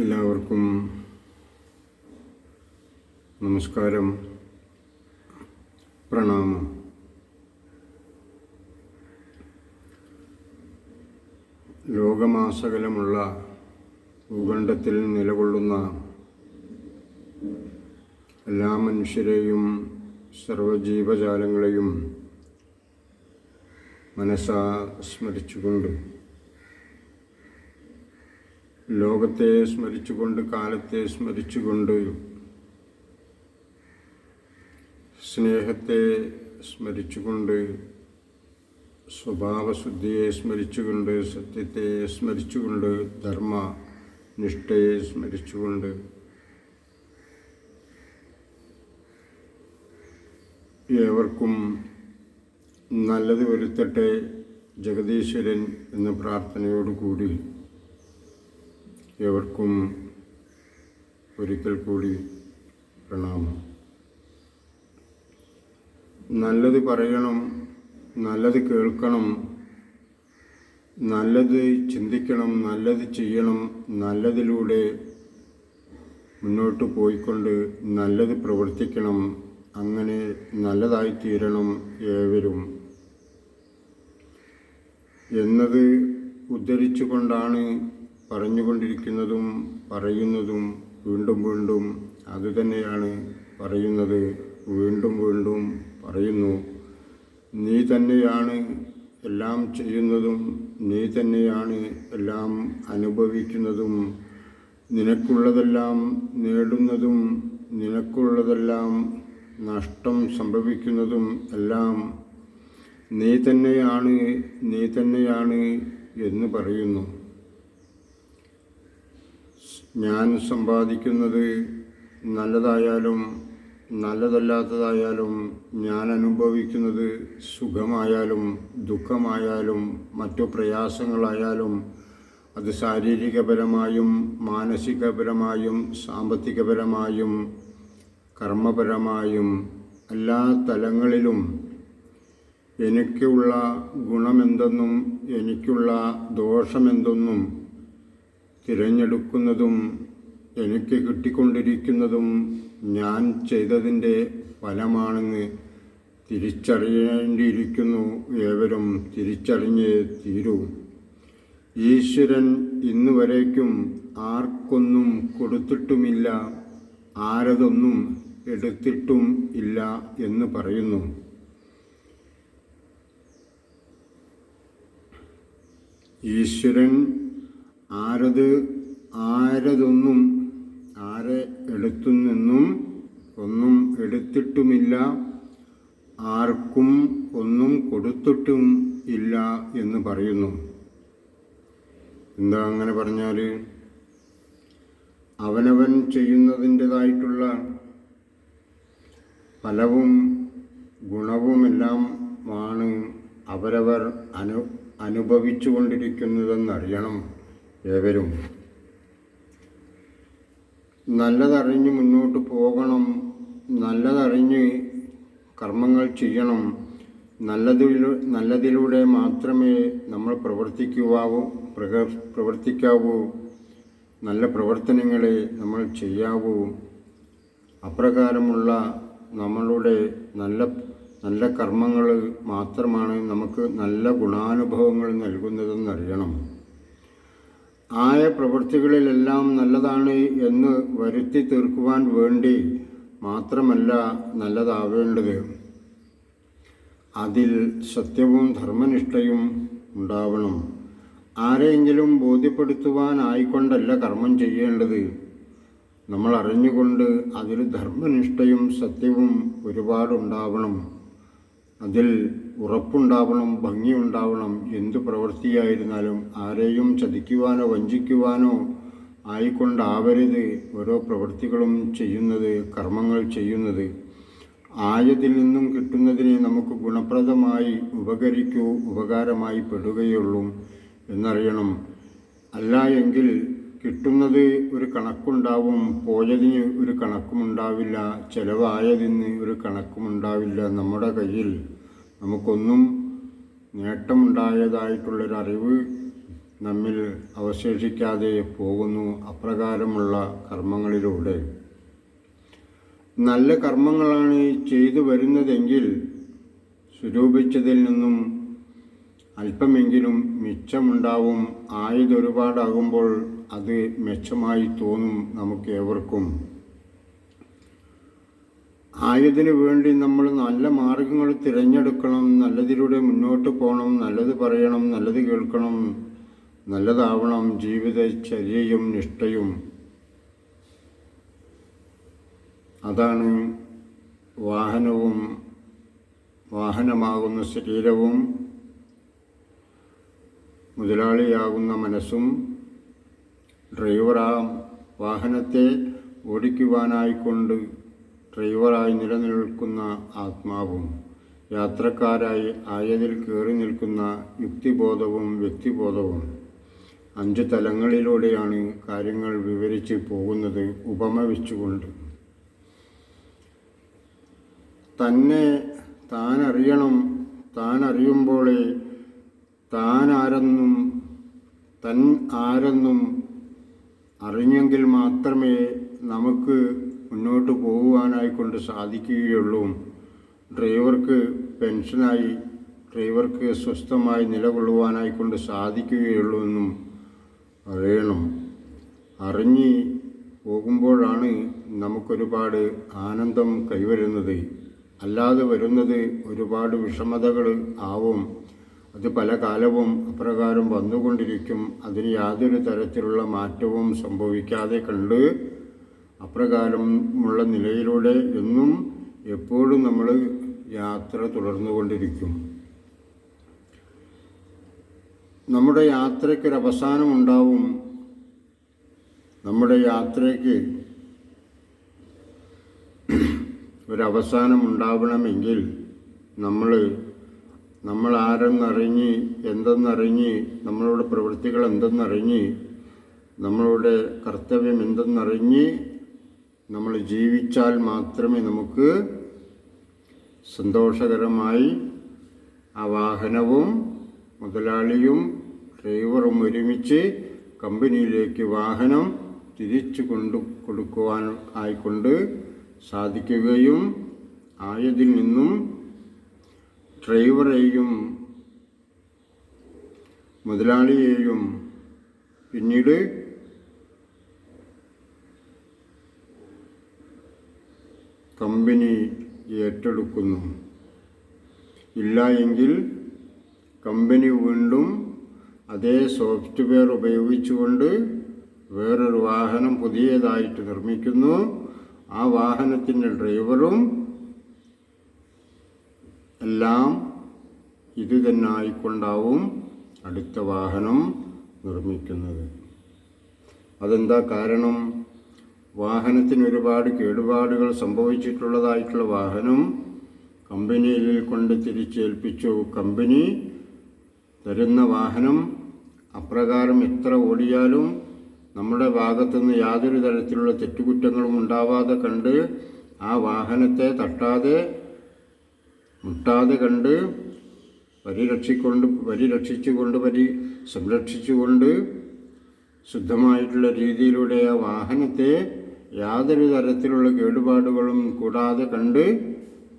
എല്ലാവർക്കും നമസ്കാരം പ്രണാമം. ലോകമാസകലമുള്ള ഭൂഖണ്ഡത്തിൽ നിലകൊള്ളുന്ന എല്ലാ മനുഷ്യരെയും സർവജീവജാലങ്ങളെയും മനസ്സാ സ്മരിച്ചുകൊണ്ട് ലോകത്തെ സ്മരിച്ചുകൊണ്ട് കാലത്തെ സ്മരിച്ചുകൊണ്ട് സ്നേഹത്തെ സ്മരിച്ചുകൊണ്ട് സ്വഭാവശുദ്ധിയെ സ്മരിച്ചുകൊണ്ട് സത്യത്തെ സ്മരിച്ചുകൊണ്ട് ധർമ്മ നിഷ്ഠയെ സ്മരിച്ചുകൊണ്ട് ഏവർക്കും നല്ലത് വരുത്തട്ടെ ജഗദീശ്വരൻ എന്ന പ്രാർത്ഥനയോടുകൂടി. ഏവർക്കും ഒരിക്കൽ കൂടി പ്രണാമം. നല്ലത് പറയണം നല്ലത് കേൾക്കണം നല്ലത് ചിന്തിക്കണം നല്ലത് ചെയ്യണം നല്ലതിലൂടെ മുന്നോട്ട് പോയിക്കൊണ്ട് നല്ലത് പ്രവർത്തിക്കണം അങ്ങനെ നല്ലതായി തീരണം ഏവരും. എന്നത് ഉദ്ധരിച്ചുകൊണ്ടാണ് പറഞ്ഞുകൊണ്ടിരിക്കുന്നതും പറയുന്നതും വീണ്ടും വീണ്ടും അതുതന്നെയാണ് പറയുന്നത്. വീണ്ടും വീണ്ടും പറയുന്നു. നീ തന്നെയാണ് എല്ലാം ചെയ്യുന്നതും നീ തന്നെയാണ് എല്ലാം അനുഭവിക്കുന്നതും. നിനക്കുള്ളതെല്ലാം നേടുന്നതും നിനക്കുള്ളതെല്ലാം നഷ്ടം സംഭവിക്കുന്നതും എല്ലാം നീ തന്നെയാണ് നീ തന്നെയാണ് എന്ന് പറയുന്നു. ഞാൻ സമ്പാദിക്കുന്നത് നല്ലതായാലും നല്ലതല്ലാത്തതായാലും ഞാൻ അനുഭവിക്കുന്നത് സുഖമായാലും ദുഃഖമായാലും മറ്റു പ്രയാസങ്ങളായാലും അത് ശാരീരികപരമായും മാനസികപരമായും സാമ്പത്തികപരമായും കർമ്മപരമായും എല്ലാ തലങ്ങളിലും എനിക്കുള്ള ഗുണമെന്തെന്നും എനിക്കുള്ള ദോഷമെന്തെന്നും തിരഞ്ഞെടുക്കുന്നതും എനിക്ക് കിട്ടിക്കൊണ്ടിരിക്കുന്നതും ഞാൻ ചെയ്തതിന്റെ ഫലമാണെന്ന് തിരിച്ചറിയേണ്ടിയിരിക്കുന്നു ഏവരും തിരിച്ചറിഞ്ഞേ തീരൂ. ഈശ്വരൻ ഇന്നുവരേക്കും ആർക്കൊന്നും കൊടുത്തിട്ടുമില്ല ആരതൊന്നും എടുത്തിട്ടും ഇല്ല എന്ന് പറയുന്നു. ഈശ്വരൻ ആരത് ആരതൊന്നും ആരെ എടുത്തുനിന്നും ഒന്നും എടുത്തിട്ടുമില്ല ആർക്കും ഒന്നും കൊടുത്തിട്ടും ഇല്ല എന്ന് പറയുന്നു. എന്താ അങ്ങനെ പറഞ്ഞാൽ അവനവൻ ചെയ്യുന്നതിന്റെതായിട്ടുള്ള ഫലവും ഗുണവുമെല്ലാം ആണ് അവരവർ അനു അനുഭവിച്ചു കൊണ്ടിരിക്കുന്നതെന്നറിയണം ഏവരും നല്ലതറിഞ്ഞ് മുന്നോട്ട് പോകണം നല്ലതറിഞ്ഞ് കർമ്മങ്ങൾ ചെയ്യണം നല്ലതിൽ നല്ലതിലൂടെ മാത്രമേ നമ്മൾ പ്രവർത്തിക്കുവാവൂ പ്രക പ്രവർത്തിക്കാവൂ നല്ല പ്രവർത്തനങ്ങളെ നമ്മൾ ചെയ്യാവൂ. അപ്രകാരമുള്ള നമ്മളുടെ നല്ല നല്ല കർമ്മങ്ങൾ മാത്രമാണ് നമുക്ക് നല്ല ഗുണാനുഭവങ്ങൾ നൽകുന്നതെന്നറിയണം. ആയ പ്രവൃത്തികളിലെല്ലാം നല്ലതാണ് എന്ന് വരുത്തി തീർക്കുവാൻ വേണ്ടി മാത്രമല്ല നല്ലതാവേണ്ടത്. അതിൽ സത്യവും ധർമ്മനിഷ്ഠയും ഉണ്ടാവണം. ആരെയെങ്കിലും ബോധ്യപ്പെടുത്തുവാനായിക്കൊണ്ടല്ല കർമ്മം ചെയ്യേണ്ടത്. നമ്മൾ അറിഞ്ഞുകൊണ്ട് അതിൽ ധർമ്മനിഷ്ഠയും സത്യവും ഒരുപാടുണ്ടാവണം. അതിൽ ഉറപ്പുണ്ടാവണം ഭംഗിയുണ്ടാവണം എന്തു പ്രവൃത്തിയായിരുന്നാലും ആരെയും ചതിക്കുവാനോ വഞ്ചിക്കുവാനോ ആയിക്കൊണ്ടാവരുത്. ഓരോ പ്രവൃത്തികളും ചെയ്യുന്നത് കർമ്മങ്ങൾ ചെയ്യുന്നത്. ആയതിൽ നിന്നും കിട്ടുന്നതിനെ നമുക്ക് ഗുണപ്രദമായി ഉപകരിക്കൂ ഉപകാരമായി പെടുകയുള്ളൂ എന്നറിയണം. അല്ല എങ്കിൽ കിട്ടുന്നത് ഒരു കണക്കുണ്ടാവും പോയതിന് ഒരു കണക്കുമുണ്ടാവില്ല ചിലവായതിന് ഒരു കണക്കുമുണ്ടാവില്ല നമ്മുടെ കയ്യിൽ. നമുക്കൊന്നും നേട്ടമുണ്ടായതായിട്ടുള്ളൊരറിവ് നമ്മിൽ അവശേഷിക്കാതെ പോകുന്നു അപ്രകാരമുള്ള കർമ്മങ്ങളിലൂടെ. നല്ല കർമ്മങ്ങളാണ് ചെയ്തു വരുന്നതെങ്കിൽ സ്വരൂപിച്ചതിൽ നിന്നും അല്പമെങ്കിലും മിച്ചമുണ്ടാവും. ആയതൊരുപാടാകുമ്പോൾ അത് മെച്ചമായി തോന്നും നമുക്ക് ഏവർക്കും ആയതിനു വേണ്ടി നമ്മൾ നല്ല മാർഗങ്ങൾ തിരഞ്ഞെടുക്കണം നല്ലതിലൂടെ മുന്നോട്ട് പോകണം നല്ലത് പറയണം നല്ലത് കേൾക്കണം നല്ലതാവണം ജീവിതചര്യയും നിഷ്ഠയും. അതാണ് വാഹനവും വാഹനമാകുന്ന ശരീരവും മുതലാളിയാകുന്ന മനസ്സും. ഡ്രൈവറാ വാഹനത്തെ ഓടിക്കുവാനായിക്കൊണ്ട് ഡ്രൈവറായി നിലനിൽക്കുന്ന ആത്മാവും യാത്രക്കാരായി ആയതിൽ കയറി നിൽക്കുന്ന യുക്തിബോധവും വ്യക്തിബോധവും. അഞ്ച് തലങ്ങളിലൂടെയാണ് കാര്യങ്ങൾ വിവരിച്ച് പോകുന്നത് ഉപമ വെച്ചുകൊണ്ട്. തന്നെ താനറിയണം അറിയണം താനാരെന്നും തൻ ആരെന്നും അറിഞ്ഞെങ്കിൽ മാത്രമേ നമുക്ക് മുന്നോട്ട് പോകുവാനായിക്കൊണ്ട് സാധിക്കുകയുള്ളൂ. ഡ്രൈവർക്ക് പെൻഷനായി ഡ്രൈവർക്ക് സ്വസ്ഥമായി നിലകൊള്ളുവാനായിക്കൊണ്ട് സാധിക്കുകയുള്ളൂ എന്നും അറിയണം. അറിഞ്ഞ് പോകുമ്പോഴാണ് നമുക്കൊരുപാട് ആനന്ദം കൈവരുന്നത്. അല്ലാതെ വരുന്നത് ഒരുപാട് വിഷമതകൾ ആവും. അത് പല കാലവും അപ്രകാരം വന്നുകൊണ്ടിരിക്കും. അതിന് യാതൊരു തരത്തിലുള്ള മാറ്റവും സംഭവിക്കാതെ കണ്ട് അപ്രകാരമുള്ള നിലയിലൂടെ എന്നും എപ്പോഴും നമ്മൾ യാത്ര തുടർന്നുകൊണ്ടിരിക്കും. നമ്മുടെ യാത്രയ്ക്കൊരു അവസാനമുണ്ടാവും നമ്മുടെ യാത്രയ്ക്ക് ഒരവസാനം ഉണ്ടാവണമെങ്കിൽ നമ്മൾ നമ്മൾ ആരെന്നറിഞ്ഞ് എന്തെന്നറിഞ്ഞ് നമ്മളുടെ പ്രവൃത്തികൾ എന്തെന്നറിഞ്ഞ് നമ്മളുടെ കർത്തവ്യം എന്തെന്നറിഞ്ഞ് നമ്മൾ ജീവിച്ചാൽ മാത്രമേ നമുക്ക് സന്തോഷകരമായി ആ വാഹനവും മുതലാളിയും ഡ്രൈവറും ഒരുമിച്ച് കമ്പനിയിലേക്ക് വാഹനം തിരിച്ചു കൊണ്ടു കൊടുക്കുവാൻ ആയിക്കൊണ്ട് സാധിക്കുകയും ആയതിൽ നിന്നും ഡ്രൈവറെയും മുതലാളിയെയും പിന്നീട് കമ്പനി ഏറ്റെടുക്കുന്നു. ഇല്ല എങ്കിൽ കമ്പനി വീണ്ടും അതേ സോഫ്റ്റ്വെയർ ഉപയോഗിച്ചുകൊണ്ട് വേറൊരു വാഹനം പുതിയതായിട്ട് നിർമ്മിക്കുന്നു. ആ വാഹനത്തിന്റെ ഡ്രൈവറും എല്ലാം ഇത് തന്നെ ആയിക്കൊണ്ടാവും അടുത്ത വാഹനം നിർമ്മിക്കുന്നത്. അതെന്താ കാരണം? വാഹനത്തിന് ഒരുപാട് കേടുപാടുകൾ സംഭവിച്ചിട്ടുള്ളതായിട്ടുള്ള വാഹനം കമ്പനിയിൽ കൊണ്ട് തിരിച്ചേൽപ്പിച്ചു. കമ്പനി തരുന്ന വാഹനം അപ്രകാരം എത്ര ഓടിയാലും നമ്മുടെ ഭാഗത്തുനിന്ന് യാതൊരു തരത്തിലുള്ള തെറ്റുകുറ്റങ്ങളും ഉണ്ടാവാതെ കണ്ട് ആ വാഹനത്തെ തട്ടാതെ മുട്ടാതെ കണ്ട് പരിരക്ഷിക്കൊണ്ട് പരിരക്ഷിച്ചുകൊണ്ട് പരി സംരക്ഷിച്ചുകൊണ്ട് ശുദ്ധമായിട്ടുള്ള രീതിയിലൂടെ ആ വാഹനത്തെ യാതൊരു തരത്തിലുള്ള കേടുപാടുകളും കൂടാതെ കണ്ട്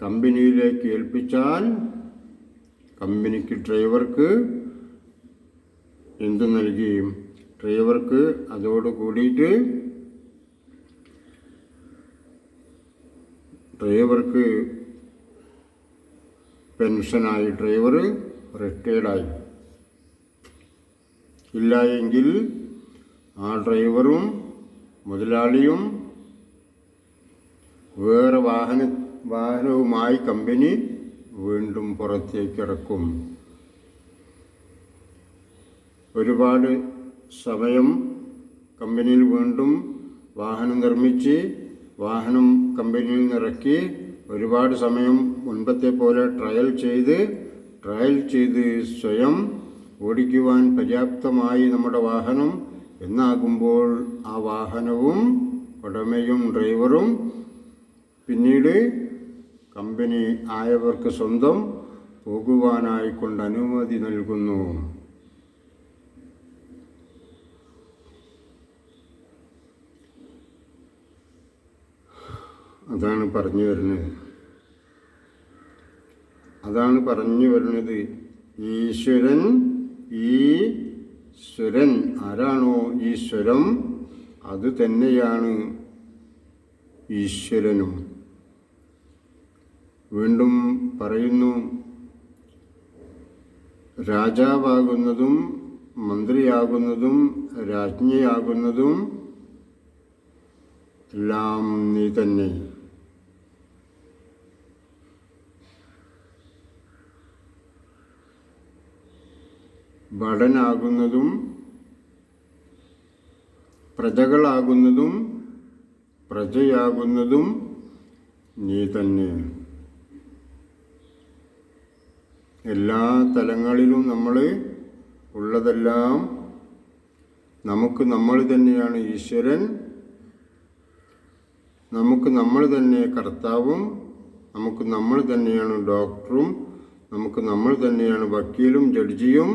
കമ്പനിയിലേക്ക് ഏൽപ്പിച്ചാൽ കമ്പനിക്ക് ഡ്രൈവർക്ക് എന്ത് നൽകിയും? ഡ്രൈവർക്ക് അതോട് കൂടിയിട്ട് ഡ്രൈവർക്ക് പെൻഷനായി ഡ്രൈവർ റിട്ടയർഡായി. ഇല്ല എങ്കിൽ ആ ഡ്രൈവറും മുതലാളിയും വേറെ വാഹന വാഹനവുമായി കമ്പനി വീണ്ടും പുറത്തേക്കിറക്കും ഒരുപാട് സമയം കമ്പനിയിൽ വീണ്ടും വാഹനം നിർമ്മിച്ച് വാഹനം കമ്പനിയിൽ നിറക്കി ഒരുപാട് സമയം മുൻപത്തെ പോലെ ട്രയൽ ചെയ്ത് ട്രയൽ ചെയ്ത് സ്വയം ഓടിക്കുവാൻ പര്യാപ്തമായി നമ്മുടെ വാഹനം എന്നാകുമ്പോൾ ആ വാഹനവും ഉടമയും ഡ്രൈവറും പിന്നീട് കമ്പനി ആയവർക്ക് സ്വന്തം പോകുവാനായിക്കൊണ്ട് അനുമതി നൽകുന്നു. അതാണ് പറഞ്ഞു വരുന്നത്. അതാണ് പറഞ്ഞു വരുന്നത്. ഈശ്വരൻ ഈശ്വരൻ ആരാണോ ഈശ്വരം അത് തന്നെയാണ് ഈശ്വരനും. വീണ്ടും പറയുന്നു രാജാവാകുന്നതും മന്ത്രിയാകുന്നതും രാജ്ഞിയാകുന്നതും എല്ലാം നീ തന്നെ. ഭടനാകുന്നതും പ്രജകളാകുന്നതും പ്രജയാകുന്നതും നീ തന്നെ. എല്ലാ തലങ്ങളിലും നമ്മൾ ഉള്ളതെല്ലാം നമുക്ക് നമ്മൾ തന്നെയാണ് ഈശ്വരൻ. നമുക്ക് നമ്മൾ തന്നെ കർത്താവും. നമുക്ക് നമ്മൾ തന്നെയാണ് ഡോക്ടറും. നമുക്ക് നമ്മൾ തന്നെയാണ് വക്കീലും ജഡ്ജിയും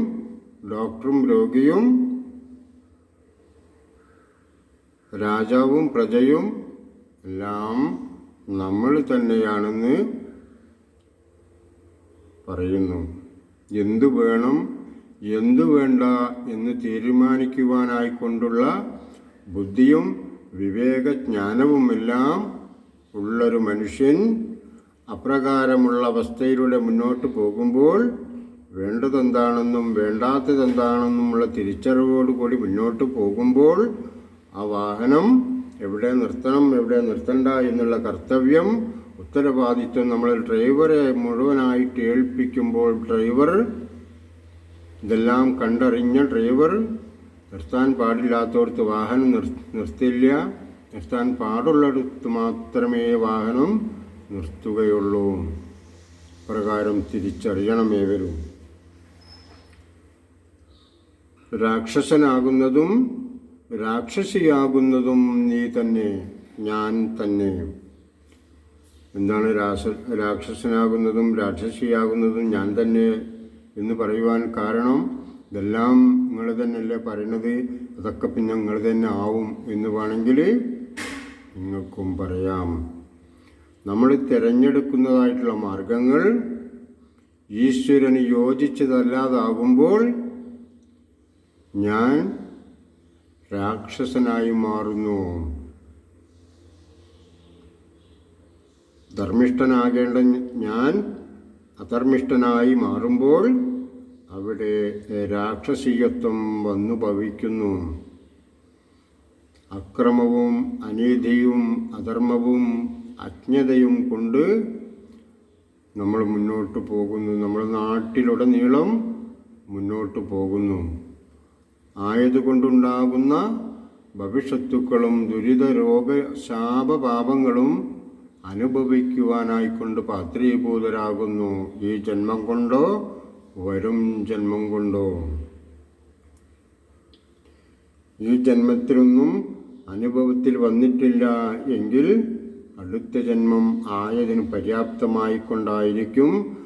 ഡോക്ടറും രോഗിയും രാജാവും പ്രജയും എല്ലാം നമ്മൾ തന്നെയാണെന്ന് പറയുന്നു. എന്തു വേണം എന്തു വേണ്ട എന്ന് തീരുമാനിക്കുവാനായിക്കൊണ്ടുള്ള ബുദ്ധിയും വിവേകജ്ഞാനവുമെല്ലാം ഉള്ളൊരു മനുഷ്യൻ അപ്രകാരമുള്ള അവസ്ഥയിലൂടെ മുന്നോട്ട് പോകുമ്പോൾ വേണ്ടതെന്താണെന്നും വേണ്ടാത്തതെന്താണെന്നുമുള്ള തിരിച്ചറിവോടുകൂടി മുന്നോട്ട് പോകുമ്പോൾ ആ വാഹനം എവിടെ നിർത്തണം എവിടെ നിർത്തണ്ട എന്നുള്ള കർത്തവ്യം ഉത്തരവാദിത്വം നമ്മൾ ഡ്രൈവറെ മുഴുവനായിട്ട് ഏൽപ്പിക്കുമ്പോൾ ഡ്രൈവർ ഇതെല്ലാം കണ്ടറിഞ്ഞ ഡ്രൈവർ നിർത്താൻ പാടില്ലാത്തടത്ത് വാഹനം നിർ നിർത്തില്ല. നിർത്താൻ പാടുള്ളിടത്ത് മാത്രമേ വാഹനം നിർത്തുകയുള്ളൂ. പ്രകാരം തിരിച്ചറിയണമേ വരൂ രാക്ഷസനാകുന്നതും രാക്ഷസിയാകുന്നതും നീ തന്നെ ഞാൻ തന്നെ. എന്താണ് രാസ രാക്ഷസനാകുന്നതും രാക്ഷസിയാകുന്നതും ഞാൻ തന്നെ എന്ന് പറയുവാൻ കാരണം ഇതെല്ലാം നിങ്ങൾ തന്നെയല്ലേ പറയണത് അതൊക്കെ പിന്നെ നിങ്ങൾ തന്നെ ആവും എന്ന് വേണമെങ്കിൽ നിങ്ങൾക്കും പറയാം. നമ്മൾ തിരഞ്ഞെടുക്കുന്നതായിട്ടുള്ള മാർഗങ്ങൾ ഈശ്വരന് യോജിച്ചതല്ലാതാകുമ്പോൾ ഞാൻ രാക്ഷസനായി മാറുന്നു. ധർമ്മിഷ്ഠനാകേണ്ട ഞാൻ അധർമ്മിഷ്ഠനായി മാറുമ്പോൾ അവിടെ രാക്ഷസീയത്വം വന്നു ഭവിക്കുന്നു. അക്രമവും അനീതിയും അധർമ്മവും അജ്ഞതയും കൊണ്ട് നമ്മൾ മുന്നോട്ട് പോകുന്നു. നമ്മൾ നാട്ടിലുടനീളം മുന്നോട്ട് പോകുന്നു. ആയതുകൊണ്ടുണ്ടാകുന്ന ഭവിഷ്യത്തുക്കളും ദുരിത രോഗ അനുഭവിക്കുവാനായിക്കൊണ്ട് പാത്രീഭൂതരാകുന്നു ഈ ജന്മം കൊണ്ടോ? വരും ജന്മം കൊണ്ടോ? ഈ ജന്മത്തിലൊന്നും അനുഭവത്തിൽ വന്നിട്ടില്ല എങ്കിൽ അടുത്ത ജന്മം ആയതിന് പര്യാപ്തമായിക്കൊണ്ടായിരിക്കും.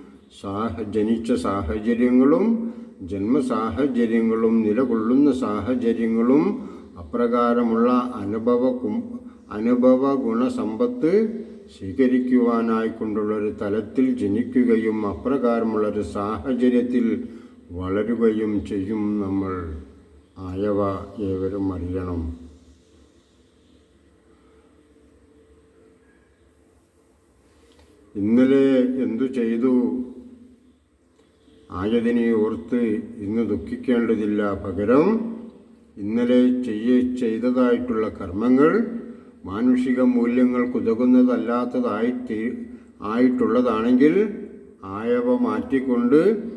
സാഹ ജനിച്ച സാഹചര്യങ്ങളും ജന്മസാഹചര്യങ്ങളും നിലകൊള്ളുന്ന സാഹചര്യങ്ങളും അപ്രകാരമുള്ള അനുഭവ അനുഭവ ഗുണസമ്പത്ത് സ്വീകരിക്കുവാനായിക്കൊണ്ടുള്ളൊരു തലത്തിൽ ജനിക്കുകയും അപ്രകാരമുള്ളൊരു സാഹചര്യത്തിൽ വളരുകയും ചെയ്യും നമ്മൾ. ആയവ ഏവരും അറിയണം. ഇന്നലെ എന്തു ചെയ്തു? ആയതിനെ ഓർത്ത് ഇന്ന് ദുഃഖിക്കേണ്ടതില്ല പകരം. ഇന്നലെ ചെയ്യ ചെയ്തതായിട്ടുള്ള കർമ്മങ്ങൾ മാനുഷിക മൂല്യങ്ങൾക്കുതകുന്നതല്ലാത്തതായി തീ- ആയിട്ടുള്ളതാണെങ്കിൽ ആയവ മാറ്റിക്കൊണ്ട്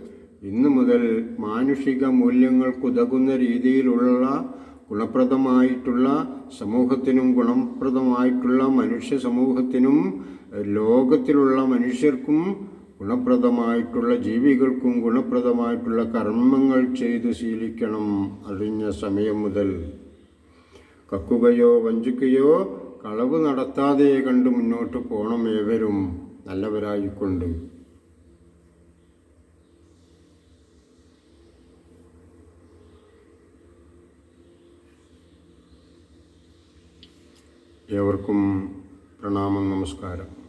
ഇന്നു മുതൽ മാനുഷിക മൂല്യങ്ങൾക്കുതകുന്ന രീതിയിലുള്ള ഗുണപ്രദമായിട്ടുള്ള സമൂഹത്തിനും ഗുണപ്രദമായിട്ടുള്ള മനുഷ്യ സമൂഹത്തിനും ലോകത്തിലുള്ള മനുഷ്യർക്കും ഗുണപ്രദമായിട്ടുള്ള ജീവികൾക്കും ഗുണപ്രദമായിട്ടുള്ള കർമ്മങ്ങൾ ചെയ്ത് ശീലിക്കണം. അറിഞ്ഞ സമയം മുതൽ കക്കുകയോ വഞ്ചിക്കുകയോ കളവ് നടത്താതെ കണ്ട് മുന്നോട്ട് പോകണം ഏവരും നല്ലവരായിക്കൊണ്ട്. ഏവർക്കും പ്രണാമം നമസ്കാരം.